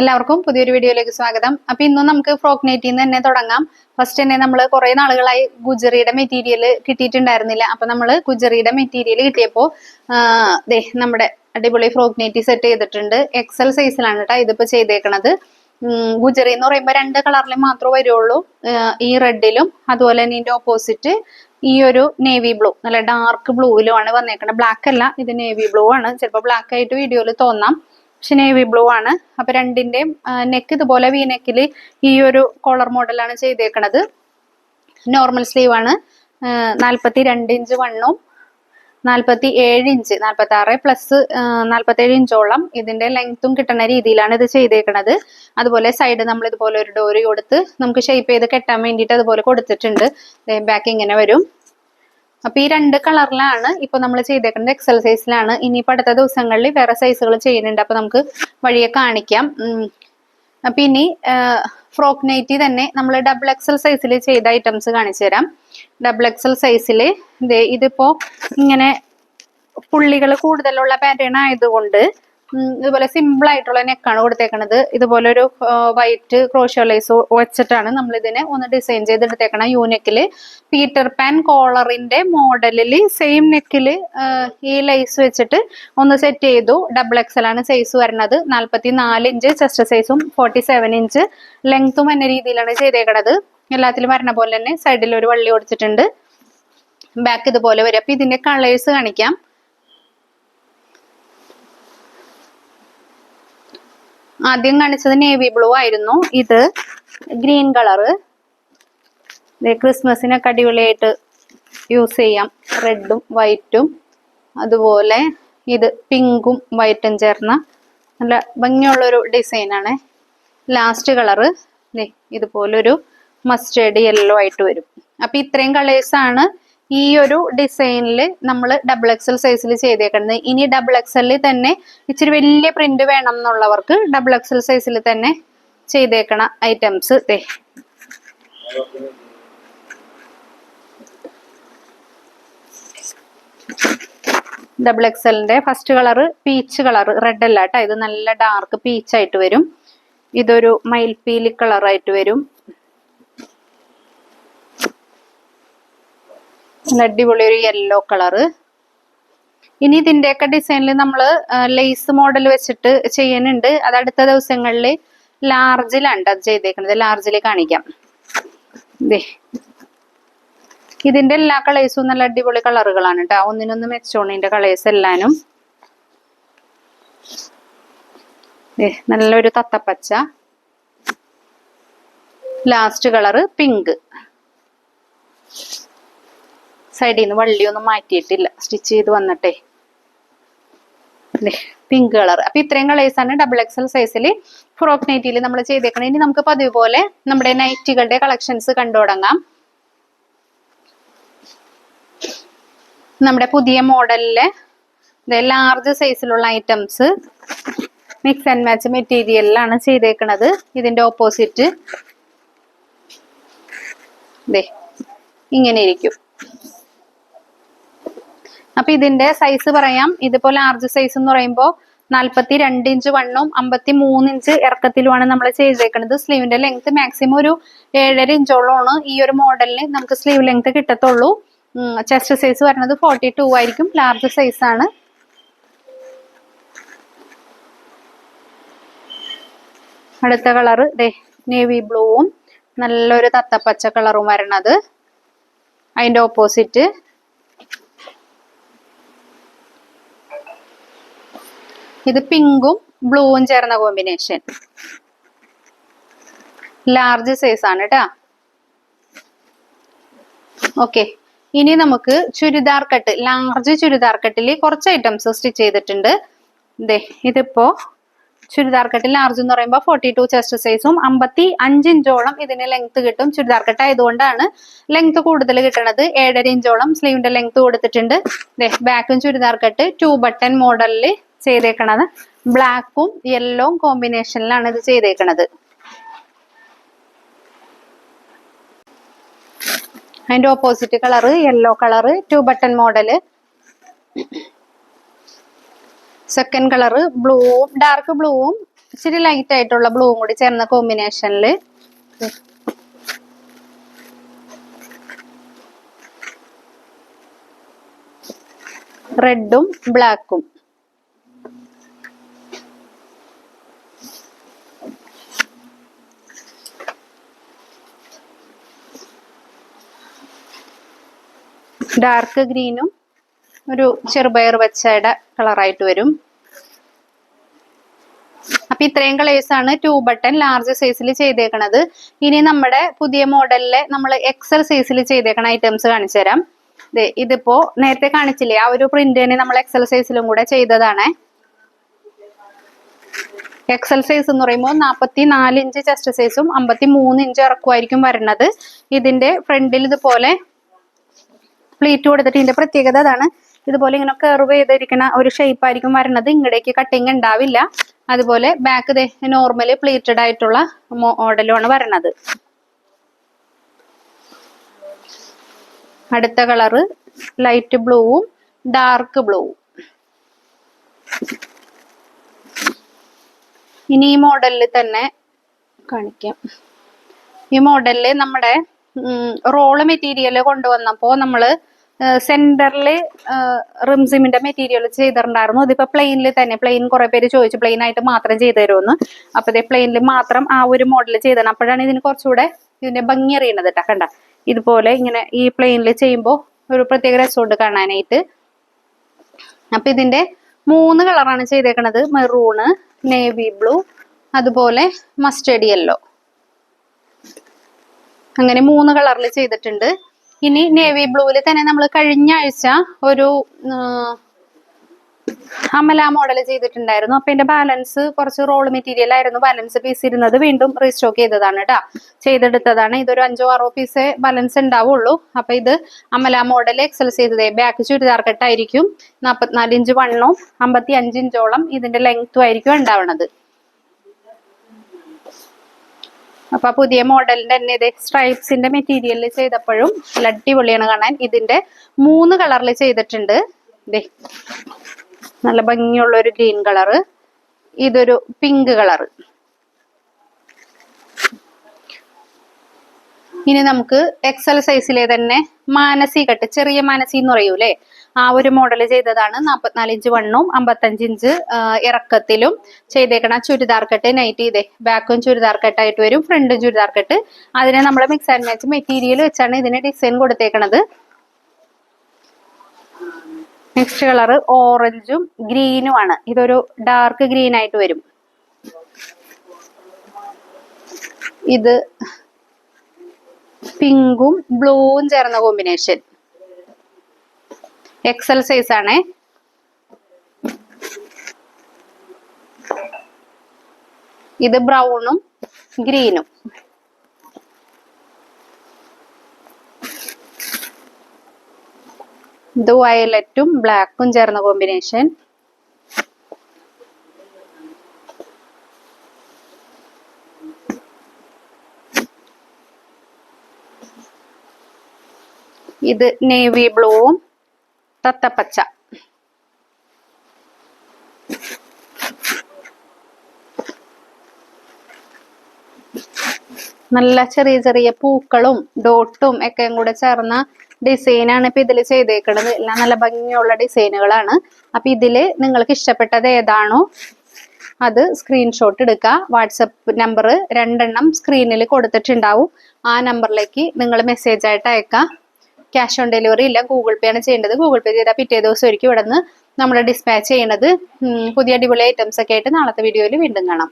എല്ലാവർക്കും പുതിയൊരു വീഡിയോയിലേക്ക് സ്വാഗതം. അപ്പൊ ഇന്ന് നമുക്ക് ഫ്രോക്ക് നൈറ്റിൽ നിന്ന് തന്നെ തുടങ്ങാം. ഫസ്റ്റ് തന്നെ നമ്മൾ കുറെ നാളുകളായി ഗുജറിയുടെ മെറ്റീരിയൽ കിട്ടിയിട്ടുണ്ടായിരുന്നില്ല. അപ്പൊ നമ്മൾ ഗുജറിയുടെ മെറ്റീരിയൽ കിട്ടിയപ്പോൾ ദേ നമ്മുടെ അടിപൊളി ഫ്രോക്ക് നെറ്റി സെറ്റ് ചെയ്തിട്ടുണ്ട്. എക്സൽ സൈസിലാണ് കേട്ടോ ഇതിപ്പോ ചെയ്തേക്കണത്. ഗുജറി എന്ന് പറയുമ്പോൾ രണ്ട് കളറിൽ മാത്രമേ വരുള്ളൂ. ഈ റെഡിലും അതുപോലെ തന്നെ ഇതിന്റെ ഓപ്പോസിറ്റ് ഈ ഒരു നേവി ബ്ലൂ നല്ല ഡാർക്ക് ബ്ലൂവിലുമാണ് വന്നേക്കുന്നത് ബ്ലാക്ക് അല്ല ഇത് നേവി ബ്ലൂ ആണ്. ചിലപ്പോൾ ബ്ലാക്ക് ആയിട്ട് വീഡിയോയിൽ തോന്നാം. പക്ഷെ നേവി ബ്ലൂ ആണ്. അപ്പൊ രണ്ടിന്റെയും നെക്ക് ഇതുപോലെ വി നെക്കിൽ ഈ ഒരു കോളർ മോഡലാണ് ചെയ്തേക്കണത്. നോർമൽ സ്ലീവ് ആണ്. നാൽപ്പത്തി രണ്ട് ഇഞ്ച് വണ്ണും നാൽപ്പത്തി ഏഴ് ഇഞ്ച് നാൽപ്പത്തി ആറ് പ്ലസ് നാൽപ്പത്തി ഏഴ് ഇഞ്ചോളം ഇതിന്റെ ലെങ്ത്തും കിട്ടുന്ന രീതിയിലാണ് ഇത് ചെയ്തേക്കണത്. അതുപോലെ സൈഡ് നമ്മൾ ഇതുപോലെ ഒരു ഡോറി കൊടുത്ത് നമുക്ക് ഷേപ്പ് ചെയ്ത് കെട്ടാൻ വേണ്ടിയിട്ട് അതുപോലെ കൊടുത്തിട്ടുണ്ട്. ബാക്ക് ഇങ്ങനെ വരും. അപ്പൊ ഈ രണ്ട് കളറിലാണ് ഇപ്പൊ നമ്മൾ ചെയ്തേക്കുന്നത് എക്സൽ സൈസിലാണ് ഇനിയിപ്പോ അടുത്ത ദിവസങ്ങളിൽ വേറെ സൈസുകൾ ചെയ്യുന്നുണ്ട്. അപ്പൊ നമുക്ക് വഴിയെ കാണിക്കാം. അപ്പൊ ഇനി ഫ്രോക്ക് നൈറ്റി തന്നെ നമ്മൾ ഡബിൾ എക്സൽ സൈസിൽ ചെയ്ത ഐറ്റംസ് കാണിച്ചു തരാം. ഡബിൾ എക്സൽ സൈസിൽ ഇതിപ്പോ ഇങ്ങനെ പുള്ളികൾ കൂടുതലുള്ള പാറ്റേൺ ആയതുകൊണ്ട് ഇതുപോലെ സിമ്പിൾ ആയിട്ടുള്ള നെക്കാണ് കൊടുത്തേക്കണത്. ഇതുപോലെ ഒരു വൈറ്റ് ക്രോഷ്യോ ലൈസ് വെച്ചിട്ടാണ് നമ്മൾ ഇതിനെ ഒന്ന് ഡിസൈൻ ചെയ്തെടുത്തേക്കണം യൂനെക്കിൽ പീറ്റർ പാൻ കോളറിന്റെ മോഡലിൽ സെയിം നെക്കിൽ ഈ ലൈസ് വെച്ചിട്ട് ഒന്ന് സെറ്റ് ചെയ്തു. ഡബിൾ എക്സൽ ആണ് സൈസ് വരുന്നത് നാൽപ്പത്തി നാല് ഇഞ്ച് ചെസ്റ്റ് സൈസും ഫോർട്ടി സെവൻ ഇഞ്ച് ലെങ്ത്തും എന്ന രീതിയിലാണ് ചെയ്തേക്കണത്. എല്ലാത്തിലും വരണ പോലെ തന്നെ സൈഡിൽ ഒരു വള്ളി കൊടുത്തിട്ടുണ്ട്. ബാക്ക് ഇതുപോലെ വരും. അപ്പൊ ഇതിന്റെ കളേഴ്സ് കാണിക്കാം. ആദ്യം കാണിച്ചത് നേവി ബ്ലൂ ആയിരുന്നു. ഇത് ഗ്രീൻ കളറ് ക്രിസ്മസിനൊക്കെ അടിപൊളിയായിട്ട് യൂസ് ചെയ്യാം. റെഡും വൈറ്റും അതുപോലെ ഇത് പിങ്കും വൈറ്റും ചേർന്ന നല്ല ഭംഗിയുള്ളൊരു ഡിസൈനാണ് ലാസ്റ്റ് കളറ് ഇതുപോലൊരു മസ്റ്റേഡ് യെല്ലോ ആയിട്ട് വരും. അപ്പൊ ഇത്രയും കളേഴ്സാണ് ഈ ഒരു ഡിസൈനിൽ നമ്മൾ ഡബിൾ എക്സൽ സൈസിൽ ചെയ്തേക്കുന്നത്. ഇനി ഡബിൾ എക്സലിൽ തന്നെ ഇച്ചിരി വലിയ പ്രിന്റ് വേണം എന്നുള്ളവർക്ക് ഡബിൾ എക്സൽ സൈസിൽ തന്നെ ചെയ്തേക്കണ ഐറ്റംസ് ദേ. Double എക്സലിന്റെ first colour peach colour red അല്ല കേട്ടോ. ഇത് നല്ല ഡാർക്ക് പീച്ച് ആയിട്ട് വരും. ഇതൊരു മയിൽപീലി കളർ ആയിട്ട് വരും. നല്ല അടിപൊളി ഒരു യെല്ലോ കളറ് ഇനി ഇതിന്റെയൊക്കെ ഡിസൈനിൽ നമ്മൾ ലേസ് മോഡൽ വെച്ചിട്ട് ചെയ്യുന്നുണ്ട്. അത് അടുത്ത ദിവസങ്ങളിൽ ലാർജിലാണ് അത് ചെയ്തേക്കുന്നത് ലാർജിൽ കാണിക്കാം. ഇതിന്റെ എല്ലാ കളേഴ്സും നല്ല അടിപൊളി കളറുകളാണ് കേട്ടോ ഒന്നിനൊന്ന് മെച്ചോണിന്റെ കളേഴ്സ് എല്ലാനും. നല്ലൊരു തത്തപ്പച്ച. ലാസ്റ്റ് കളറ് പിങ്ക് സൈഡിൽ നിന്ന് വള്ളിയൊന്നും മാറ്റിയിട്ടില്ല. സ്റ്റിച്ച് ചെയ്ത് വന്നിട്ടേ. പിങ്ക് കളർ അപ്പൊ ഇത്രയും കളേഴ്സ് ആണ് ഡബിൾ എക്സൽ സൈസിൽ ഫ്രോക്ക് നൈറ്റിയിൽ നമ്മൾ ചെയ്തേക്കണം. ഇനി നമുക്ക് പതിവ് പോലെ നമ്മുടെ നൈറ്റികളുടെ കളക്ഷൻസ് കണ്ടു തുടങ്ങാം. നമ്മുടെ പുതിയ മോഡലിലെ ലാർജ് സൈസിലുള്ള ഐറ്റംസ് മിക്സ് ആൻഡ് മാച്ച് മെറ്റീരിയലിലാണ് ചെയ്തേക്കണത്. ഇതിന്റെ ഓപ്പോസിറ്റ് ഇങ്ങനെ ഇരിക്കും. അപ്പൊ ഇതിന്റെ സൈസ് പറയാം. ഇതിപ്പോ ലാർജ് സൈസ് എന്ന് പറയുമ്പോൾ നാൽപ്പത്തി രണ്ട് ഇഞ്ച് വണ്ണും അമ്പത്തി മൂന്ന് ഇഞ്ച് ഇറക്കത്തിലുമാണ് നമ്മൾ ചെയ്തേക്കുന്നത് സ്ലീവിന്റെ ലെങ്ത് മാക്സിമം ഒരു ഏഴര ഇഞ്ചോളമാണ് ഈ ഒരു മോഡലിന് നമുക്ക് സ്ലീവ് ലെങ്ത് കിട്ടത്തുള്ളൂ. ചെസ്റ്റ് സൈസ് വരുന്നത് ഫോർട്ടി ടു ആയിരിക്കും. ലാർജ് സൈസ് ആണ്. അടുത്ത കളറ് ദേ നേവി ബ്ലൂവും നല്ലൊരു തത്തപ്പച്ച കളറും വരണത്. അതിന്റെ ഓപ്പോസിറ്റ് ഇത് പിങ്കും ബ്ലൂവും ചേർന്ന കോമ്പിനേഷൻ ലാർജ് സൈസ് ആണ് കേട്ടാ ഓക്കെ ഇനി നമുക്ക് ചുരിദാർ കട്ട് ലാർജ് ചുരിദാർ കട്ടിൽ കുറച്ച് ഐറ്റംസ് സ്റ്റിച്ച് ചെയ്തിട്ടുണ്ട്. ദേ ഇതിപ്പോ ചുരിദാർ കട്ട് ലാർജ് എന്ന് പറയുമ്പോൾ ഫോർട്ടി ടു ചെസ്റ്റ് സൈസും അമ്പത്തി അഞ്ച് ഇഞ്ചോളം ഇതിന് ലെങ്ത് കിട്ടും ചുരിദാർ കട്ട് ആയതുകൊണ്ടാണ്. ലെങ്ത് കൂടുതൽ കിട്ടണത് ഏഴര ഇഞ്ചോളം സ്ലീവിന്റെ ലെങ്ത് കൊടുത്തിട്ടുണ്ട്. ബാക്കും ചുരിദാർ കട്ട് ടു ബട്ടൺ മോഡലിൽ ചെയ്തേക്കണത്. ബ്ലാക്കും യെല്ലോവും കോമ്പിനേഷനിലാണ് ഇത് ചെയ്തേക്കണത്. അതിന്റെ opposite colour yellow colour two button model. Second colour ബ്ലൂവും ഡാർക്ക് ബ്ലൂവും ഇച്ചിരി ലൈറ്റ് ആയിട്ടുള്ള ബ്ലൂവും കൂടി ചേർന്ന കോമ്പിനേഷനിൽ റെഡും ബ്ലാക്കും. ഡാർക്ക് ഗ്രീനും ഒരു ചെറുപയർ വെച്ചയുടെ കളറായിട്ട് വരും. അപ്പൊ ഇത്രയും കളേഴ്സ് ആണ് ടു ബട്ടൺ ലാർജ് സൈസിൽ ചെയ്തേക്കണത്. ഇനി നമ്മുടെ പുതിയ മോഡലിലെ നമ്മൾ എക്സൽ സൈസിൽ ചെയ്തേക്കണ ഐറ്റംസ് കാണിച്ചു തരാം. ഇതിപ്പോ നേരത്തെ കാണിച്ചില്ലേ ആ ഒരു പ്രിന്റ് തന്നെ നമ്മൾ എക്സൽ സൈസിലും കൂടെ ചെയ്തതാണ്. എക്സൽ സൈസ് എന്ന് പറയുമ്പോൾ നാൽപ്പത്തി നാല് ഇഞ്ച് ചെസ്റ്റ് സൈസും അമ്പത്തി മൂന്ന് ഇഞ്ച് ഇറക്കുമായിരിക്കും വരുന്നത്. ഇതിന്റെ ഫ്രണ്ടിൽ ഇതുപോലെ പ്ലീറ്റ് കൊടുത്തിട്ട് ഇതിന്റെ പ്രത്യേകത അതാണ്. ഇതുപോലെ ഇങ്ങനെ കർവ് ചെയ്തിരിക്കുന്ന ഒരു ഷേപ്പ് ആയിരിക്കും വരുന്നത് ഇങ്ങടേക്ക് കട്ടിങ് ഉണ്ടാവില്ല. അതുപോലെ ബാക്ക് നോർമൽ പ്ലേറ്റഡ് ആയിട്ടുള്ള മോഡലുമാണ് വരണത്. അടുത്ത കളറ് ലൈറ്റ് ബ്ലൂവും ഡാർക്ക് ബ്ലൂവും ഇനി ഈ മോഡലിൽ തന്നെ കാണിക്കാം. ഈ മോഡലിൽ നമ്മുടെ റോൾ മെറ്റീരിയൽ കൊണ്ടുവന്നപ്പോൾ നമ്മൾ സെന്ററിൽ റിംസിമിന്റെ മെറ്റീരിയൽ ചെയ്തിട്ടുണ്ടായിരുന്നു. അതിപ്പോ പ്ലെയിനിൽ തന്നെ പ്ലെയിൻ കുറെ പേര് ചോദിച്ചു പ്ലെയിൻ ആയിട്ട് മാത്രം ചെയ്തു തരുമെന്ന് അപ്പൊ ഇതേ പ്ലെയിനിൽ മാത്രം ആ ഒരു മോഡൽ ചെയ്തതാണ്. അപ്പോഴാണ് ഇതിന് കുറച്ചുകൂടെ ഇതിന്റെ ഭംഗി അറിയണത് കേട്ടോ കണ്ട. ഇതുപോലെ ഇങ്ങനെ ഈ പ്ലെയിനിൽ ചെയ്യുമ്പോൾ ഒരു പ്രത്യേക രസമുണ്ട് കാണാനായിട്ട്. അപ്പൊ ഇതിന്റെ മൂന്ന് കളറാണ് ചെയ്തേക്കണത്. മെറൂണ് നേവി ബ്ലൂ അതുപോലെ മസ്റ്റേഡ് യെല്ലോ അങ്ങനെ മൂന്ന് കളറിൽ ചെയ്തിട്ടുണ്ട്. ഇനി നേവി ബ്ലൂവിൽ തന്നെ നമ്മൾ കഴിഞ്ഞ ആഴ്ച ഒരു അമല മോഡൽ ചെയ്തിട്ടുണ്ടായിരുന്നു. അപ്പൊ എന്റെ ബാലൻസ് കുറച്ച് റോൾ മെറ്റീരിയൽ ആയിരുന്നു. ബാലൻസ് പീസ് ഇരുന്നത് വീണ്ടും റീസ്റ്റോക്ക് ചെയ്തതാണ് കേട്ടോ ചെയ്തെടുത്തതാണ്. ഇതൊരു അഞ്ചോ ആറോ പീസ് ബാലൻസ് ഉണ്ടാവുള്ളൂ. അപ്പൊ ഇത് അമല മോഡൽ എക്സൽ ചെയ്തത്. ബാക്ക് ചുരിദാർ കെട്ടായിരിക്കും. നാൽപ്പത്തിനാല് ഇഞ്ച് വണ്ണോ അമ്പത്തി അഞ്ച് ഇഞ്ചോളം ഇതിന്റെ ലെങ്ത്തും ആയിരിക്കും ഉണ്ടാവണത്. അപ്പൊ പുതിയ മോഡലിന്റെ തന്നെ ഇത് സ്ട്രൈപ്സിന്റെ മെറ്റീരിയലിൽ ചെയ്തപ്പോഴും നല്ല അടിപൊളിയാണ് കാണാൻ. ഇതിന്റെ മൂന്ന് കളറിൽ ചെയ്തിട്ടുണ്ട്. നല്ല ഭംഗിയുള്ള ഒരു ഗ്രീൻ കളറ് ഇതൊരു പിങ്ക് കളറ് ഇനി നമുക്ക് എക്സൽ സൈസിലെ തന്നെ മാനസി കട്ട് ചെറിയ മാനസി എന്ന് പറയൂലേ? ആ ഒരു മോഡൽ ചെയ്തതാണ്. നാൽപ്പത്തിനാല് ഇഞ്ച് വണ്ണും അമ്പത്തഞ്ച് ഇഞ്ച് ഇറക്കത്തിലും ചെയ്തേക്കണ ചുരിദാർ കട്ട്. നൈറ്റ് ഇതേ ബാക്കും ചുരിദാർ കട്ടായിട്ട് വരും ഫ്രണ്ടും ചുരിദാർ കട്ട്. അതിനെ നമ്മൾ മിക്സ് ആൻഡ് മാച്ച് മെറ്റീരിയൽ വെച്ചാണ് ഇതിന് ഡിസൈൻ കൊടുത്തേക്കണത്. നെക്സ്റ്റ് കളർ ഓറഞ്ചും ഗ്രീനും ആണ്. ഇതൊരു ഡാർക്ക് ഗ്രീൻ ആയിട്ട് വരും. ഇത് പിങ്കും ബ്ലൂവും ചേർന്ന കോമ്പിനേഷൻ എക്സൽ സൈസ് ആണേ. ഇത് ബ്രൗണും ഗ്രീനും. ഇത് വയലറ്റും ബ്ലാക്കും ചേർന്ന കോമ്പിനേഷൻ ഇത് നേവി ബ്ലൂവും തത്തപ്പച്ച. നല്ല ചെറിയ ചെറിയ പൂക്കളും ഡോട്ടും ഒക്കെ കൂടെ ചേർന്ന ഡിസൈനാണ് ഇപ്പൊ ഇതിൽ ചെയ്തേക്കുന്നത് എല്ലാം നല്ല ഭംഗിയുള്ള ഡിസൈനുകളാണ് അപ്പൊ ഇതിൽ നിങ്ങൾക്ക് ഇഷ്ടപ്പെട്ടത് ഏതാണോ അത് സ്ക്രീൻഷോട്ട് എടുക്കുക വാട്സപ്പ് നമ്പർ രണ്ടെണ്ണം സ്ക്രീനിൽ കൊടുത്തിട്ടുണ്ടാവും. ആ നമ്പറിലേക്ക് നിങ്ങൾ മെസ്സേജ് ആയിട്ട് അയക്കാം. ക്യാഷ് ഓൺ ഡെലിവറി ഇല്ല. ഗൂഗിൾ പേ ആണ് ചെയ്യേണ്ടത്. ഗൂഗിൾ പേ ചെയ്താൽ പിറ്റേ ദിവസം ഒരിക്കൽ ഇവിടെ നമ്മൾ ഡിസ്പാച്ച് ചെയ്യണത്. പുതിയ അടിപൊളി ഐറ്റംസ് ഒക്കെ ആയിട്ട് നാളത്തെ വീഡിയോയിൽ വീണ്ടും കാണാം.